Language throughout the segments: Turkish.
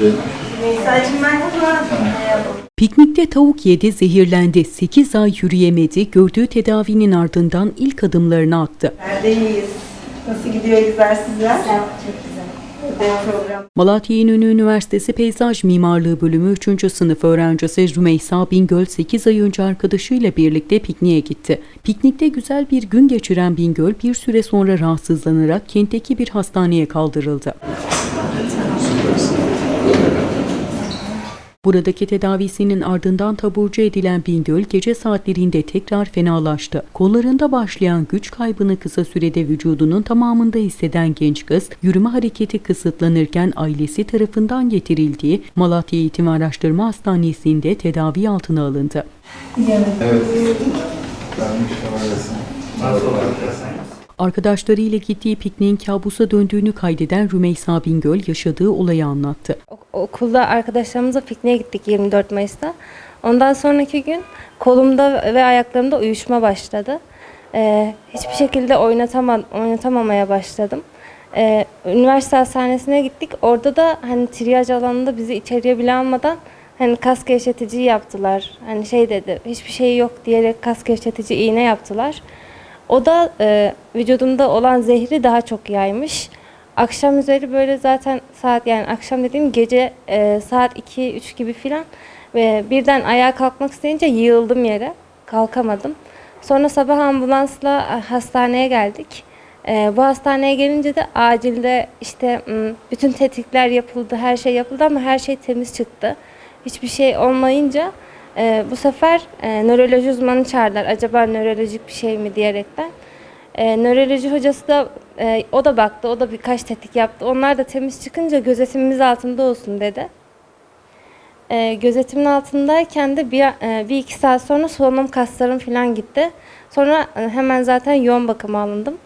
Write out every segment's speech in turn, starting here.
Merhaba. Piknikte tavuk yedi, zehirlendi. 8 ay yürüyemedi. Gördüğü tedavinin ardından ilk adımlarını attı. Neredeyiz? Nasıl gidiyor egzersizler? Güzel, çok güzel. Program. Malatya İnönü Üniversitesi Peyzaj Mimarlığı Bölümü 3. sınıf öğrencisi Rümeysa Bingöl 8 ay önce arkadaşıyla birlikte pikniğe gitti. Piknikte güzel bir gün geçiren Bingöl bir süre sonra rahatsızlanarak kentteki bir hastaneye kaldırıldı. Buradaki tedavisinin ardından taburcu edilen Bingöl gece saatlerinde tekrar fenalaştı. Kollarında başlayan güç kaybını kısa sürede vücudunun tamamında hisseden genç kız, yürüme hareketi kısıtlanırken ailesi tarafından getirildiği Malatya Eğitim Araştırma Hastanesi'nde tedavi altına alındı. Evet. Havalesi. Arkadaşlarıyla gittiği pikniğin kabusa döndüğünü kaydeden Rümeysa Bingöl yaşadığı olayı anlattı. Ok- Okulda arkadaşlarımızla pikniğe gittik 24 Mayıs'ta. Ondan sonraki gün kolumda ve ayaklarımda uyuşma başladı. Ee, hiçbir şekilde oynatama, oynatamamaya başladım. Ee, üniversite hastanesine gittik. Orada da hani triyaj alanında bizi içeriye bile almadan hani kas gevşetici yaptılar. Hani şey dedi hiçbir şey yok diyerek kas gevşetici iğne yaptılar. O da e, vücudumda olan zehri daha çok yaymış. Akşam üzeri böyle zaten saat yani akşam dediğim gece e, saat 2-3 gibi filan ve birden ayağa kalkmak isteyince yığıldım yere. Kalkamadım. Sonra sabah ambulansla e, hastaneye geldik. E, bu hastaneye gelince de acilde işte bütün tetkikler yapıldı, her şey yapıldı ama her şey temiz çıktı. Hiçbir şey olmayınca e, bu sefer e, nöroloji uzmanı çağırdılar. Acaba nörolojik bir şey mi diyerekten. E, nöroloji hocası da e, o da baktı, o da birkaç tetkik yaptı. Onlar da temiz çıkınca gözetimimiz altında olsun dedi. E, gözetimin altındayken de bir, e, bir iki saat sonra solunum kaslarım falan gitti. Sonra e, hemen zaten yoğun bakıma alındım.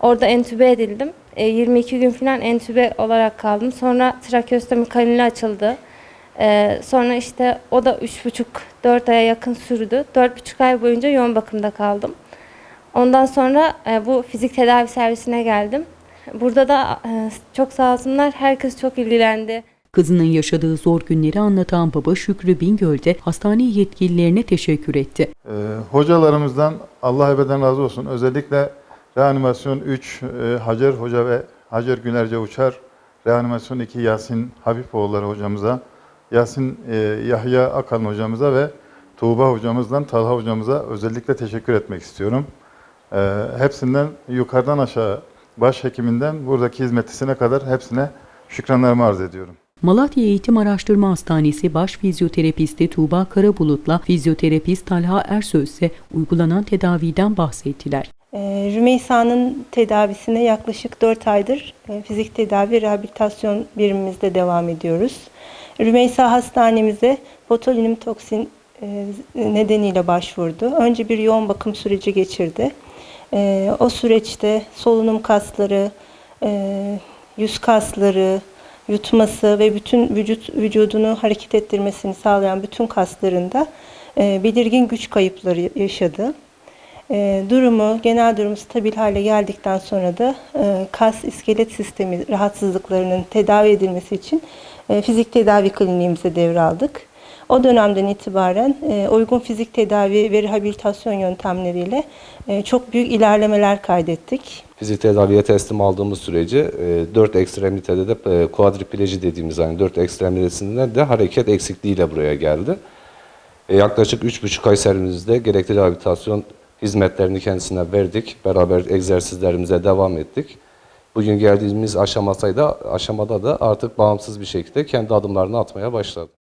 Orada entübe edildim. E, 22 gün falan entübe olarak kaldım. Sonra trakeostomi kanülü açıldı. E, sonra işte o da 3,5-4 aya yakın sürdü. 4,5 ay boyunca yoğun bakımda kaldım. Ondan sonra e, bu fizik tedavi servisine geldim. Burada da e, çok sağ olsunlar. Herkes çok ilgilendi. Kızının yaşadığı zor günleri anlatan baba Şükrü Bingöl de hastane yetkililerine teşekkür etti. Ee, hocalarımızdan Allah ebeden razı olsun. Özellikle reanimasyon 3 e, Hacer Hoca ve Hacer Günerce Uçar, reanimasyon 2 Yasin Habipoğulları hocamıza, Yasin e, Yahya Akan hocamıza ve Tuğba hocamızdan Talha hocamıza özellikle teşekkür etmek istiyorum. Ee, hepsinden yukarıdan aşağı başhekiminden buradaki hizmetlisine kadar hepsine şükranlarımı arz ediyorum. Malatya Eğitim Araştırma Hastanesi baş fizyoterapisti Tuğba Karabulut'la fizyoterapist Talha Ersöz ise uygulanan tedaviden bahsettiler. Ee, Rümeysa'nın tedavisine yaklaşık 4 aydır e, fizik tedavi rehabilitasyon birimimizde devam ediyoruz. Rümeysa hastanemize botulinum toksin e, nedeniyle başvurdu. Önce bir yoğun bakım süreci geçirdi. E, O süreçte solunum kasları, e, yüz kasları, yutması ve bütün vücut vücudunu hareket ettirmesini sağlayan bütün kaslarında e, belirgin güç kayıpları yaşadı. E, durumu, genel durumu stabil hale geldikten sonra da e, kas iskelet sistemi rahatsızlıklarının tedavi edilmesi için e, fizik tedavi kliniğimize devraldık. O dönemden itibaren e, uygun fizik tedavi ve rehabilitasyon yöntemleriyle e, çok büyük ilerlemeler kaydettik. Fizik tedaviye teslim aldığımız sürece 4 ekstremitede de e, kuadripleji dediğimiz yani 4 ekstremitesinde de hareket eksikliğiyle buraya geldi. E, yaklaşık 3,5 ay serimizde gerekli rehabilitasyon hizmetlerini kendisine verdik. Beraber egzersizlerimize devam ettik. Bugün geldiğimiz aşamasaydı, aşamada da artık bağımsız bir şekilde kendi adımlarını atmaya başladı.